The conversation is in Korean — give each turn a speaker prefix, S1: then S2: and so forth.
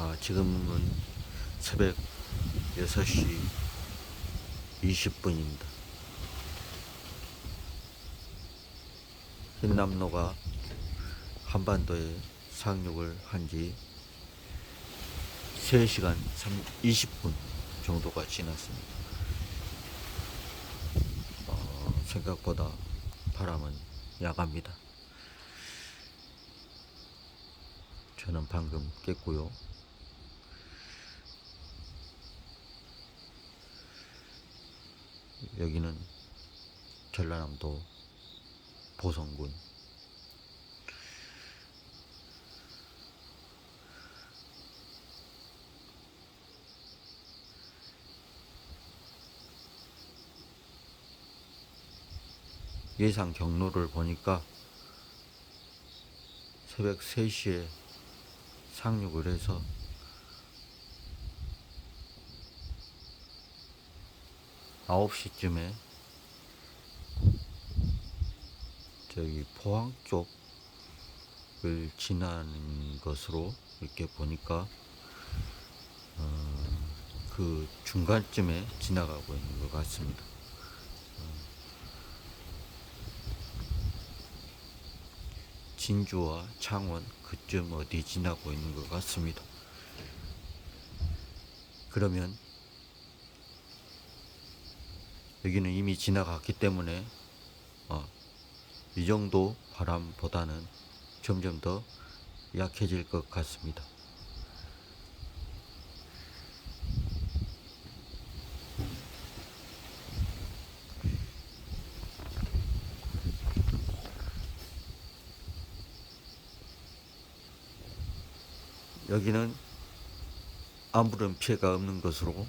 S1: 아, 지금은 새벽 6시 20분입니다. 흰남노가 한반도에 상륙을 한 지 3시간 20분 정도가 지났습니다. 어, 생각보다 바람은 야갑니다. 저는 방금 깼고요. 여기는 전라남도 보성군. 예상 경로를 보니까 새벽 3시에 상륙을 해서 아홉 시쯤에 저기 포항 쪽을 지나는 것으로 이렇게 보니까 어, 그 중간쯤에 지나가고 있는 것 같습니다. 어, 진주와 창원 그쯤 어디 지나고 있는 것 같습니다. 그러면 여기는 이미 지나갔기 때문에 어, 이 정도 바람보다는 점점 더 약해질 것 같습니다. 여기는 아무런 피해가 없는 것으로